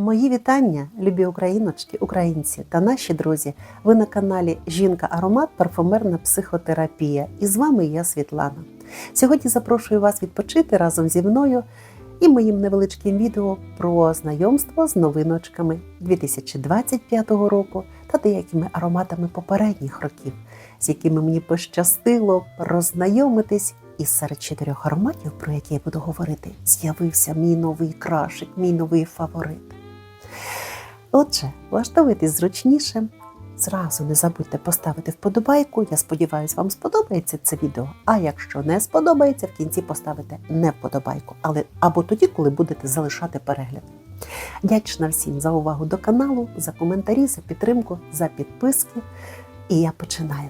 Мої вітання, любі україночки, українці та наші друзі. Ви на каналі Жінка Аромат Парфумерна психотерапія. І з вами я Світлана. Сьогодні запрошую вас відпочити разом зі мною і моїм невеличким відео про знайомство з новиночками 2025 року та деякими ароматами попередніх років, з якими мені пощастило роззнайомитись. І серед чотирьох ароматів, про які я буду говорити, з'явився мій новий крашик, мій новий фаворит. Отже, влаштовуйтесь зручніше. Зразу не забудьте поставити вподобайку. Я сподіваюся, вам сподобається це відео. А якщо не сподобається, в кінці поставите не вподобайку, але або тоді, коли будете залишати перегляд. Дячна всім за увагу до каналу, за коментарі, за підтримку, за підписки. І я починаю.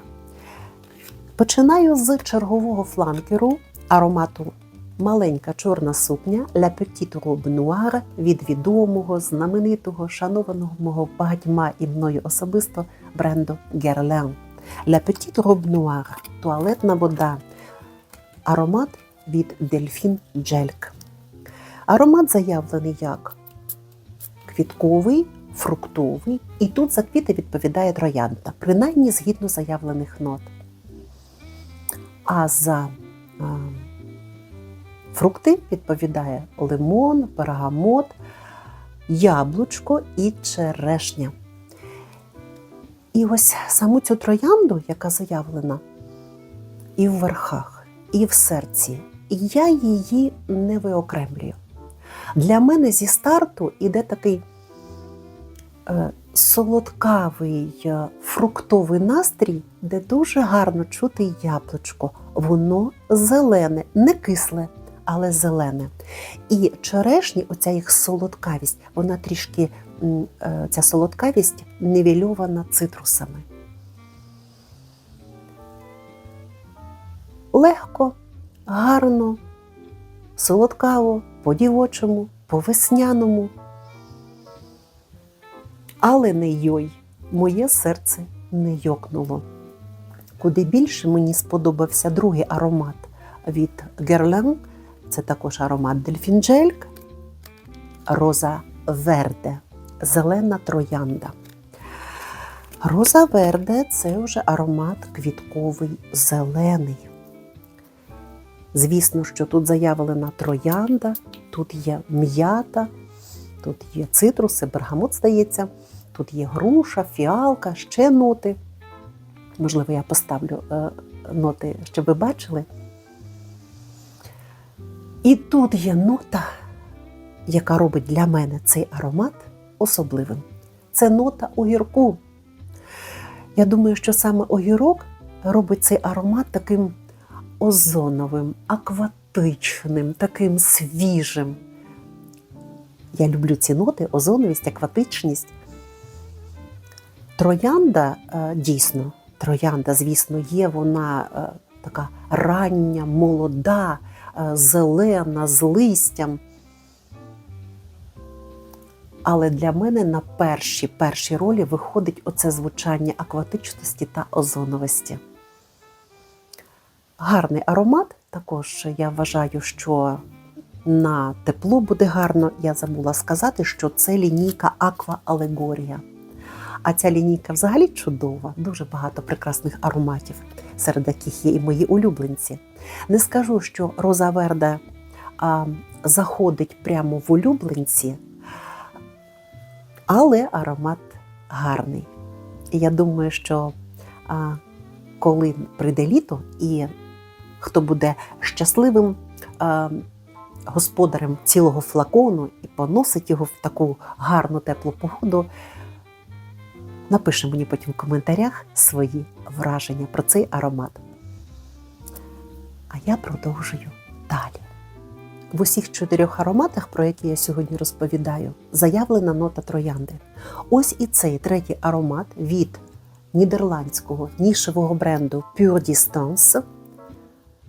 Починаю з чергового фланкеру аромату Маленька чорна сукня La Petite Robe Noire від відомого, знаменитого, шанованого багатьма і мною особисто бренду Guerlain. La Petite Robe Noire – туалетна вода. Аромат від Delphine Джельк. Аромат заявлений як квітковий, фруктовий, і тут за квіти відповідає троянда, принаймні згідно заявлених нот. А за фрукти відповідає лимон, пергамот, яблучко і черешня. І ось саму цю троянду, яка заявлена і в верхах, і в серці, я її не виокремлюю. Для мене зі старту іде такий е, солодкавий е, фруктовий настрій, де дуже гарно чути яблучко. Воно зелене, не кисле, але зелене. І черешні, оця їх солодкавість, вона трішки, е, ця солодкавість нівельована цитрусами. Легко, гарно, солодкаво, по-дівочому, по-весняному. Але не йой, моє серце не йокнуло. Куди більше мені сподобався другий аромат від Guerlain, це також аромат Дельфінджельк, Роза Верде, зелена троянда. Роза Верде це вже аромат квітковий зелений. Звісно, що тут заявлена троянда, тут є м'ята, тут є цитруси, бергамот здається, тут є груша, фіалка, ще ноти. Можливо, я поставлю е, ноти, щоб ви бачили. І тут є нота, яка робить для мене цей аромат особливим. Це нота огірку. Я думаю, що саме огірок робить цей аромат таким озоновим, акватичним, таким свіжим. Я люблю ці ноти, озоновість, акватичність. Троянда е, дійсно, троянда, звісно, є вона е, така рання, молода, зелена, з листям. Але для мене на перші перші ролі виходить оце звучання акватичності та озоновості. Гарний аромат. Також я вважаю, що на тепло буде гарно. Я забула сказати, що це лінійка Аква Алегорія. А ця лінійка взагалі чудова, дуже багато прекрасних ароматів, серед яких є і мої улюбленці. Не скажу, що Роза Верда а, заходить прямо в улюбленці, але аромат гарний. Я думаю, що а, коли прийде літо і хто буде щасливим а, господарем цілого флакону і поносить його в таку гарну теплу погоду, напише мені потім в коментарях свої враження про цей аромат. А я продовжую далі. В усіх чотирьох ароматах, про які я сьогодні розповідаю, заявлена нота троянди. Ось і цей третій аромат від нідерландського нішевого бренду Pure Distance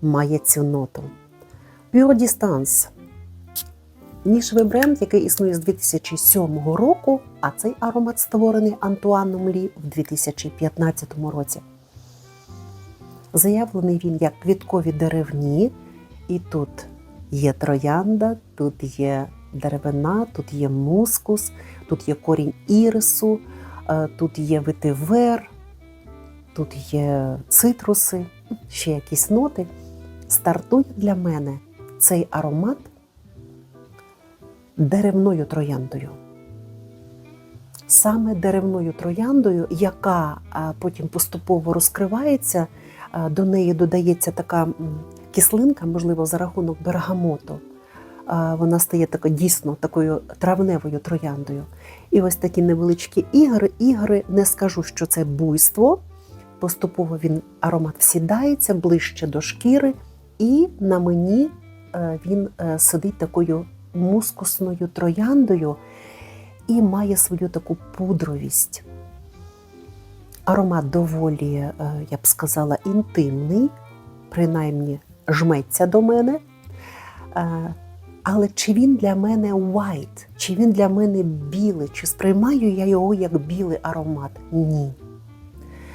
має цю ноту. Pure Distance нішевий бренд, який існує з 2007 року, а цей аромат створений Антуаном Лі в 2015 році. Заявлений він як квіткові деревні, і тут є троянда, тут є деревина, тут є мускус, тут є корінь ірису, е, тут є ветивер, тут є цитруси, ще якісь ноти. Стартує для мене цей аромат деревною трояндою. Саме деревною трояндою, яка потім поступово розкривається, до неї додається така кислинка, можливо, за рахунок бергамоту. Вона стає така, дійсно такою травневою трояндою. І ось такі невеличкі ігри. Ігри не скажу, що це буйство. Поступово він аромат всідається ближче до шкіри, і на мені е, він е, сидить такою мускусною трояндою і має свою таку пудровість. Аромат доволі, е, я б сказала, інтимний, принаймні жметься до мене. Е, Але чи він для мене white, чи він для мене білий, чи сприймаю я його як білий аромат? Ні.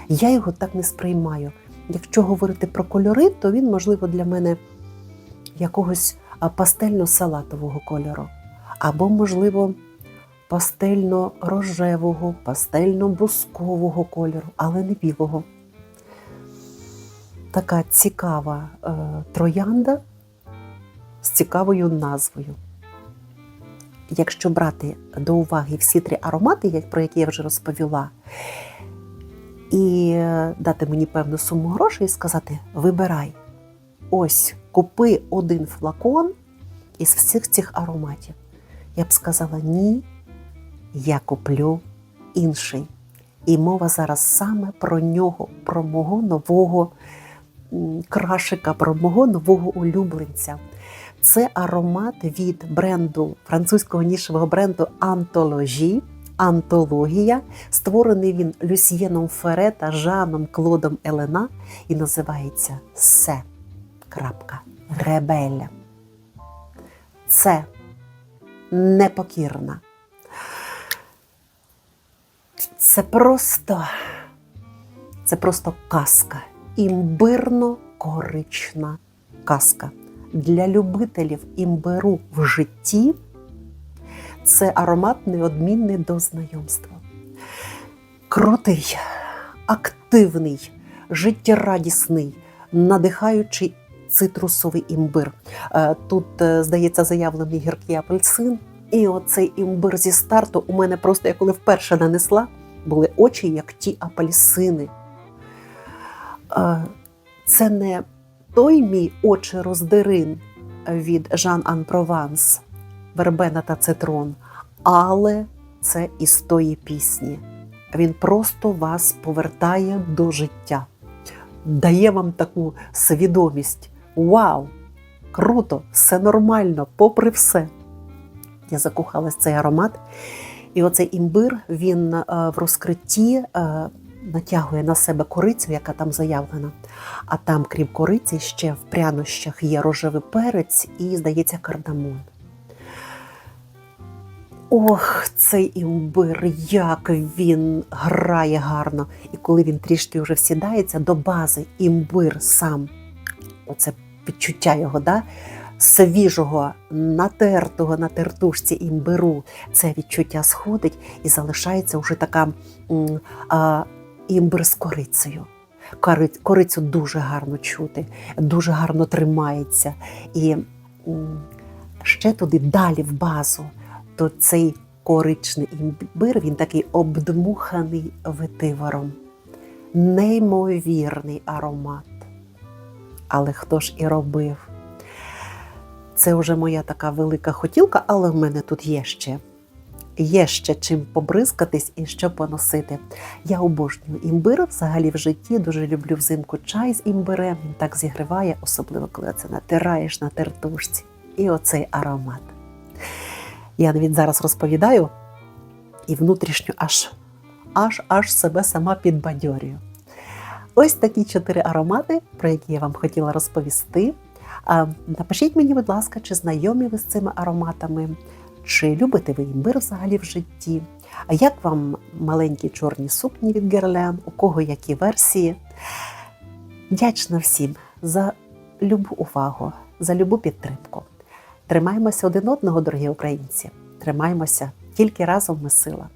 Я його так не сприймаю. Якщо говорити про кольори, то він, можливо, для мене якогось пастельно-салатового кольору. Або, можливо, пастельно-рожевого, пастельно-бускового кольору, але не білого. Така цікава е, троянда з цікавою назвою. Якщо брати до уваги всі три аромати, про які я вже розповіла, і е, дати мені певну суму грошей і сказати: вибирай, ось купи один флакон із всіх цих ароматів. Я б сказала ні, я куплю інший. І мова зараз саме про нього, про мого нового крашика, про мого нового улюбленця. Це аромат від бренду французького нішевого бренду Антологі. Антологія. Створений він Люсьєном Фере та Жаном Клодом Елена і називається Се. Крапка. Ребеля. Це непокірна. Це просто, це просто казка. Імбирно-корична казка. Для любителів імбиру в житті це аромат неодмінний до знайомства. Крутий, активний, життєрадісний, надихаючий цитрусовий імбир. Е, Тут, е, здається, заявлений гіркий апельсин. І оцей імбир зі старту у мене просто, я коли вперше нанесла, були очі, як ті апельсини. Е, Це не той мій очі роздерин від Жан Ан Прованс, Вербена та Цитрон, але це із тої пісні. Він просто вас повертає до життя, дає вам таку свідомість. Вау! Круто, все нормально, попри все. Я закохалась в цей аромат. І оцей імбир він е, в розкритті е, натягує на себе корицю, яка там заявлена. А там, крім кориці, ще в прянощах є рожевий перець і, здається, кардамон. Ох, цей імбир, як він грає гарно. І коли він трішки вже всідається до бази, імбир сам, оце відчуття його, да? свіжого, натертого на тертушці імбиру, це відчуття сходить і залишається вже така а, імбир з корицею. Корицю дуже гарно чути, дуже гарно тримається. І ще туди далі в базу, то цей коричний імбир, він такий обдмуханий ветивером. Неймовірний аромат. Але хто ж і робив? Це вже моя така велика хотілка, але в мене тут є ще. Є ще чим побризкатись і що поносити. Я обожнюю імбир взагалі в житті. Дуже люблю взимку чай з імбирем. Він так зігріває, особливо коли це натираєш на тертушці. І оцей аромат. Я навіть зараз розповідаю і внутрішньо аж, аж, аж себе сама підбадьорюю. Ось такі чотири аромати, про які я вам хотіла розповісти. Напишіть мені, будь ласка, чи знайомі ви з цими ароматами, чи любите ви імбир взагалі в житті? А як вам маленькі чорні сукні від Герлен? У кого які версії? Вдячна всім за любу увагу, за любу підтримку. Тримаймося один одного, дорогі українці. Тримаймося, тільки разом ми сила.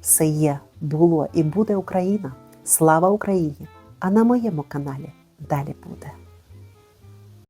Все є, було і буде Україна. Слава Україні! А на моєму каналі далі буде.